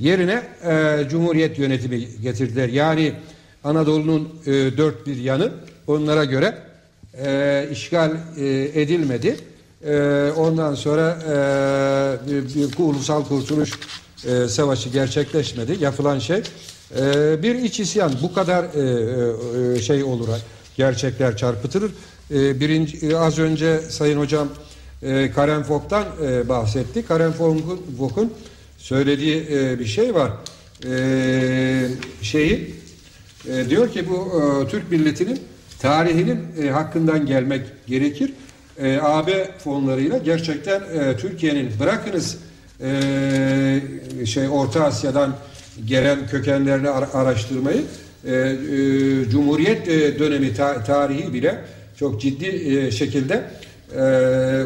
Yerine e, Cumhuriyet yönetimi getirdiler. Yani Anadolu'nun e, dört bir yanı onlara göre e, işgal e, edilmedi. E, ondan sonra e, bir, ulusal kurtuluş e, savaşı gerçekleşmedi. Yapılan şey e, bir iç isyan. Bu kadar e, e, şey olur, gerçekler çarpıtılır. E, birinci, e, az önce Sayın Hocam e, Karen Fogg'dan e, bahsetti. Karen Fogg'un söylediği e, bir şey var. E, şeyi e, diyor ki bu e, Türk milletinin tarihinin e, hakkından gelmek gerekir. E, AB fonlarıyla gerçekten e, Türkiye'nin bırakınız e, şey Orta Asya'dan gelen kökenlerini ar araştırmayı e, e, Cumhuriyet e, dönemi ta tarihi bile çok ciddi e, şekilde e,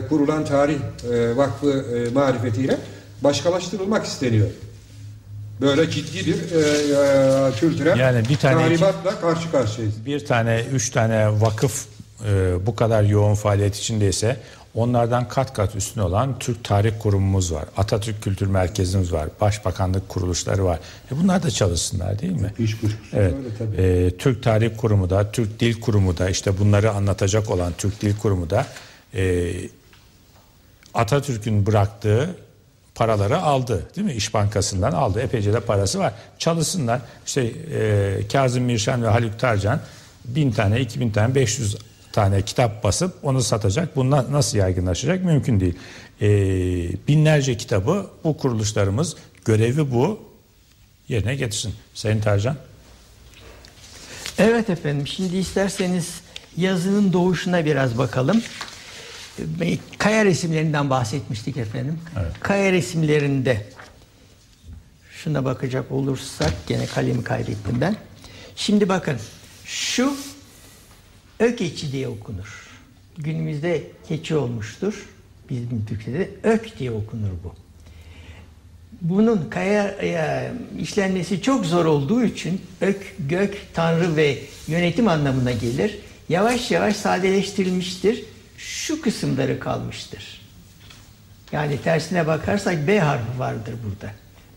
kurulan tarih e, vakfı e, marifetiyle başkalaştırılmak isteniyor. Böyle ciddi bir e, e, kültürel yani bir tane tahribatla iki, karşı karşıyayız. Bir tane, üç tane vakıf e, bu kadar yoğun faaliyet içindeyse onlardan kat kat üstüne olan Türk Tarih Kurumumuz var. Atatürk Kültür Merkezimiz var. Başbakanlık kuruluşları var. E bunlar da çalışsınlar değil mi? Hiç evet. öyle tabii. E, Türk Tarih Kurumu da, Türk Dil Kurumu da işte bunları anlatacak olan Türk Dil Kurumu da e, Atatürk'ün bıraktığı paraları aldı değil mi? İş Bankası'ndan aldı. Epeyce de parası var. Çalışsınlar. İşte e, Kazım Mirşan ve Haluk Tarcan bin tane, iki bin tane, beş yüz tane kitap basıp onu satacak. Bunlar nasıl yaygınlaşacak? Mümkün değil. E, binlerce kitabı bu kuruluşlarımız görevi bu yerine getirsin. Sayın Tarcan. Evet efendim. Şimdi isterseniz yazının doğuşuna biraz bakalım. Kaya resimlerinden bahsetmiştik efendim. Evet. Kaya resimlerinde şuna bakacak olursak gene kalemi kaybettim ben. Şimdi bakın şu Ökeçi diye okunur. Günümüzde keçi olmuştur. Bizim Türkçe'de ök diye okunur bu. Bunun kaya işlenmesi çok zor olduğu için ök, gök, tanrı ve yönetim anlamına gelir. Yavaş yavaş sadeleştirilmiştir şu kısımları kalmıştır. Yani tersine bakarsak B harfi vardır burada.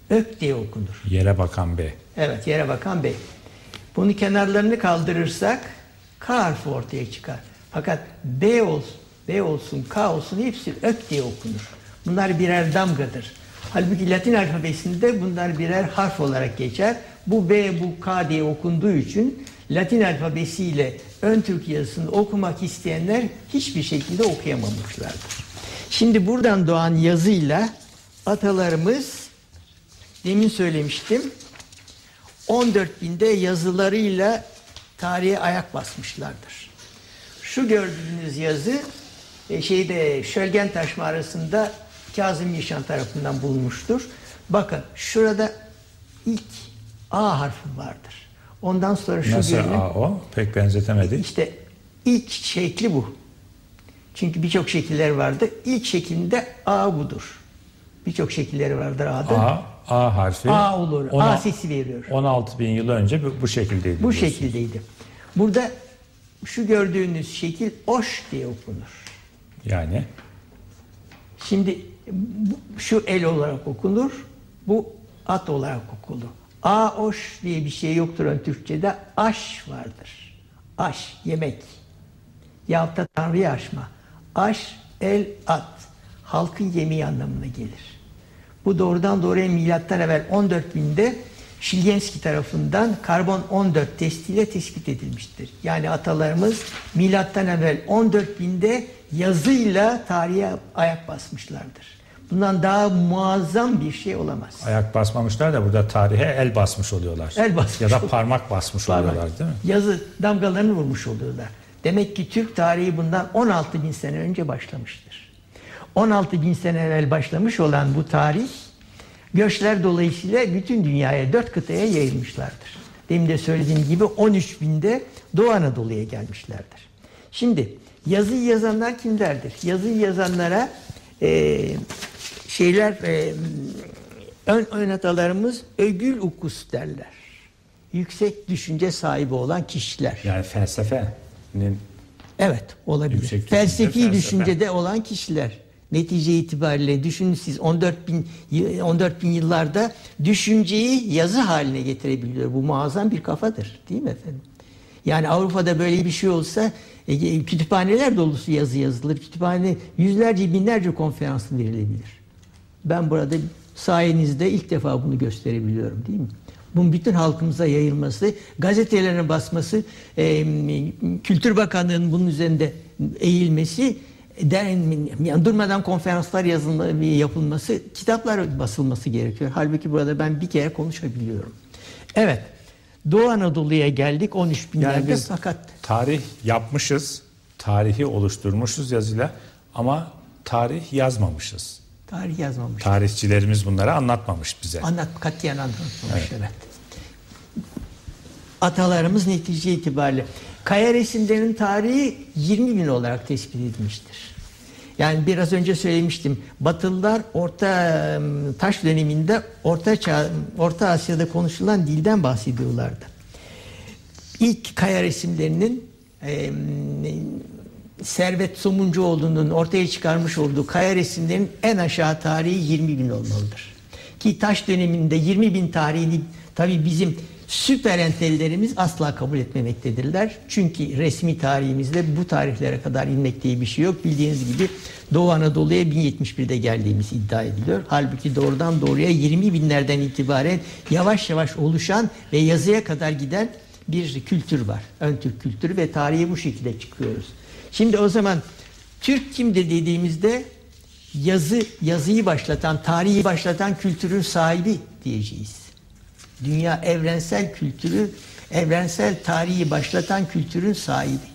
Ök diye okunur. Yere bakan B. Evet yere bakan B. Bunu kenarlarını kaldırırsak K harfi ortaya çıkar. Fakat B olsun, B olsun, K olsun hepsi ök diye okunur. Bunlar birer damgadır. Halbuki Latin alfabesinde bunlar birer harf olarak geçer. Bu B, bu K diye okunduğu için Latin alfabesiyle ön Türk yazısını okumak isteyenler hiçbir şekilde okuyamamışlardır. Şimdi buradan doğan yazıyla atalarımız demin söylemiştim 14 binde yazılarıyla tarihe ayak basmışlardır. Şu gördüğünüz yazı e, şeyde Şölgentaş mağarasında Kazım Yeşan tarafından bulunmuştur. Bakın şurada ilk A harfi vardır. Ondan sonra şu Nasıl görünüm, o? Pek benzetemedi. İşte ilk şekli bu. Çünkü birçok şekiller vardı. İlk şeklinde A budur. Birçok şekilleri vardır A'da. A, A harfi. A olur. On, A sesi veriyor. 16 bin yıl önce bu, bu şekildeydi. Bu şekildeydi. Burada şu gördüğünüz şekil oş diye okunur. Yani? Şimdi bu, şu el olarak okunur. Bu at olarak okunur. Aoş diye bir şey yoktur ön Türkçe'de. Aş vardır. Aş, yemek. Yahut da Tanrı'yı aşma. Aş, el, at. Halkın yemeği anlamına gelir. Bu doğrudan doğruya milattan evvel 14 binde Şilyenski tarafından karbon 14 testiyle tespit edilmiştir. Yani atalarımız milattan evvel 14 binde yazıyla tarihe ayak basmışlardır. Bundan daha muazzam bir şey olamaz. Ayak basmamışlar da burada tarihe el basmış oluyorlar. El basmış. Ya da parmak basmış parmak. oluyorlar değil mi? Yazı damgalarını vurmuş oluyorlar. Demek ki Türk tarihi bundan 16 bin sene önce başlamıştır. 16 bin sene evvel başlamış olan bu tarih göçler dolayısıyla bütün dünyaya, dört kıtaya yayılmışlardır. Demin de söylediğim gibi 13 binde Doğu Anadolu'ya gelmişlerdir. Şimdi yazıyı yazanlar kimlerdir? Yazıyı yazanlara e, şeyler e, ön, ön atalarımız ögül ukus derler. Yüksek düşünce sahibi olan kişiler. Yani felsefenin Evet olabilir. Felsefi felsefe. düşüncede olan kişiler. Netice itibariyle düşünün siz 14 bin, 14 bin yıllarda düşünceyi yazı haline getirebiliyor. Bu muazzam bir kafadır değil mi efendim? Yani Avrupa'da böyle bir şey olsa e, kütüphaneler dolusu yazı yazılır. Kütüphane yüzlerce binlerce konferans verilebilir. Ben burada sayenizde ilk defa bunu gösterebiliyorum değil mi? Bunun bütün halkımıza yayılması, gazetelerine basması, e, Kültür Bakanlığı'nın bunun üzerinde eğilmesi, yani durmadan konferanslar yazılma, yapılması, kitaplar basılması gerekiyor. Halbuki burada ben bir kere konuşabiliyorum. Evet, Doğu Anadolu'ya geldik 13 binlerde yani fakat... Tarih yapmışız, tarihi oluşturmuşuz yazıyla ama tarih yazmamışız. Tarih yazmamış. Tarihçilerimiz bunları anlatmamış bize. Anlat, katiyen anlatmamış evet. evet. Atalarımız netice itibariyle. Kaya resimlerinin tarihi 20 bin olarak tespit edilmiştir. Yani biraz önce söylemiştim. Batılılar Orta Taş döneminde Orta Çağ, Orta Asya'da konuşulan dilden bahsediyorlardı. İlk kaya resimlerinin e, Servet Somuncuoğlu'nun ortaya çıkarmış olduğu kaya resimlerinin en aşağı tarihi 20 bin olmalıdır. Ki taş döneminde 20 bin tarihini tabi bizim süper entellerimiz asla kabul etmemektedirler. Çünkü resmi tarihimizde bu tarihlere kadar inmek diye bir şey yok. Bildiğiniz gibi Doğu Anadolu'ya 1071'de geldiğimiz iddia ediliyor. Halbuki doğrudan doğruya 20 binlerden itibaren yavaş yavaş oluşan ve yazıya kadar giden bir kültür var. Ön Türk kültürü ve tarihi bu şekilde çıkıyoruz. Şimdi o zaman Türk kimdir dediğimizde yazı yazıyı başlatan, tarihi başlatan kültürün sahibi diyeceğiz. Dünya evrensel kültürü, evrensel tarihi başlatan kültürün sahibi.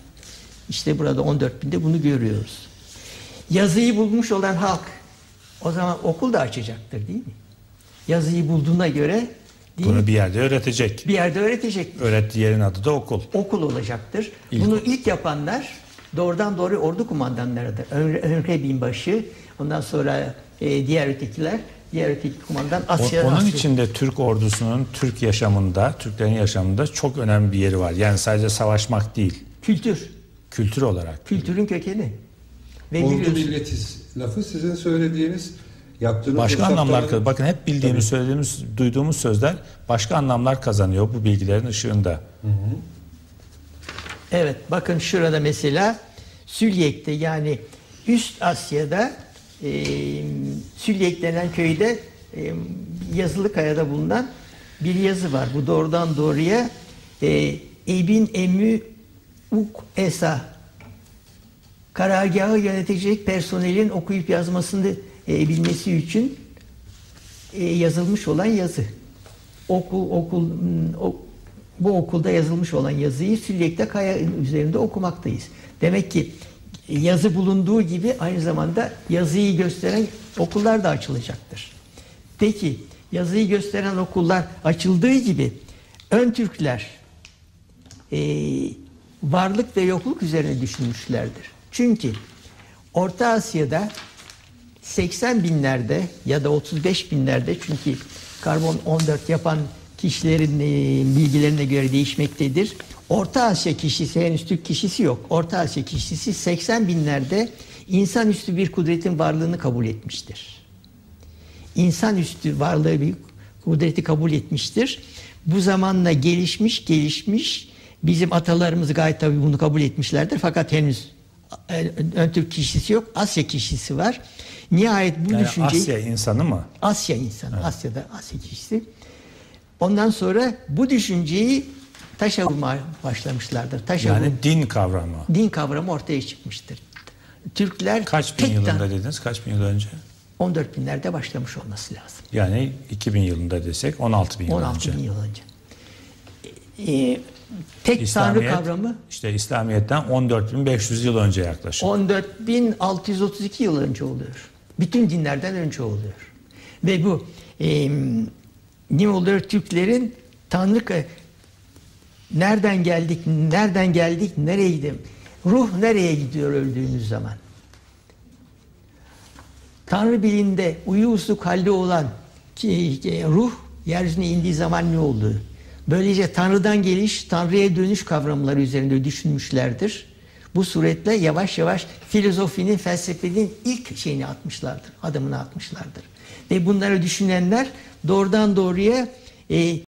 İşte burada 14 binde bunu görüyoruz. Yazıyı bulmuş olan halk o zaman okul da açacaktır değil mi? Yazıyı bulduğuna göre Değil Bunu mi? bir yerde öğretecek. Bir yerde öğretecek. Öğrettiği yerin adı da okul. Okul olacaktır. İlk Bunu ilk yapanlar doğrudan doğru ordu kumandanlarıdır. Önre binbaşı, ondan sonra e, diğer ötekiler, diğer öteki kumandan Asya. Onun Asya. içinde Türk ordusunun Türk yaşamında, Türklerin yaşamında çok önemli bir yeri var. Yani sadece savaşmak değil. Kültür. Kültür olarak. Kültürün kökeni. Ve Ordu milletiz lafı sizin söylediğiniz yaptığınız başka anlamlar bakın hep bildiğimiz Tabii. söylediğimiz duyduğumuz sözler başka anlamlar kazanıyor bu bilgilerin ışığında. Hı hı. Evet bakın şurada mesela Sülyek'te yani Üst Asya'da e, Sülyek denen köyde e, yazılı kayada bulunan bir yazı var. Bu doğrudan doğruya e, Ebin Emü Uk Esa karargahı yönetecek personelin okuyup yazmasını e, bilmesi için e, yazılmış olan yazı. Okul okul o, bu okulda yazılmış olan yazıyı Sülyek'te kaya üzerinde okumaktayız. Demek ki yazı bulunduğu gibi aynı zamanda yazıyı gösteren okullar da açılacaktır. Peki yazıyı gösteren okullar açıldığı gibi ön Türkler e, varlık ve yokluk üzerine düşünmüşlerdir. Çünkü Orta Asya'da 80 binlerde ya da 35 binlerde çünkü karbon 14 yapan kişilerin e, bilgilerine göre değişmektedir. Orta Asya kişisi henüz Türk kişisi yok. Orta Asya kişisi 80 binlerde insanüstü bir kudretin varlığını kabul etmiştir. İnsanüstü varlığı bir kudreti kabul etmiştir. Bu zamanla gelişmiş gelişmiş bizim atalarımız gayet tabii bunu kabul etmişlerdir. Fakat henüz ön Türk kişisi yok. Asya kişisi var. Nihayet bu yani düşünceyi... Asya insanı mı? Asya insanı. Evet. Asya'da Asya kişisi. Ondan sonra bu düşünceyi taşa vurmaya başlamışlardır. Taşa yani vurma. din kavramı. Din kavramı ortaya çıkmıştır. Türkler kaç bin yılında dediniz? Kaç bin yıl önce? 14 binlerde başlamış olması lazım. Yani 2000 yılında desek 16 bin yıl 16 önce. 16 bin yıl önce. Ee, tek tanrı kavramı işte İslamiyet'ten 14.500 yıl önce yaklaşık. 14.632 yıl önce oluyor. Bütün dinlerden önce oluyor. Ve bu e, ne oluyor Türklerin Tanrı nereden geldik, nereden geldik, nereye gidelim? Ruh nereye gidiyor öldüğümüz zaman? Tanrı bilinde uyu usluk halde olan ki, ruh yeryüzüne indiği zaman ne oldu? Böylece Tanrı'dan geliş, Tanrı'ya dönüş kavramları üzerinde düşünmüşlerdir. Bu suretle yavaş yavaş filozofinin, felsefenin ilk şeyini atmışlardır, adımını atmışlardır. Ve bunları düşünenler doğrudan doğruya e,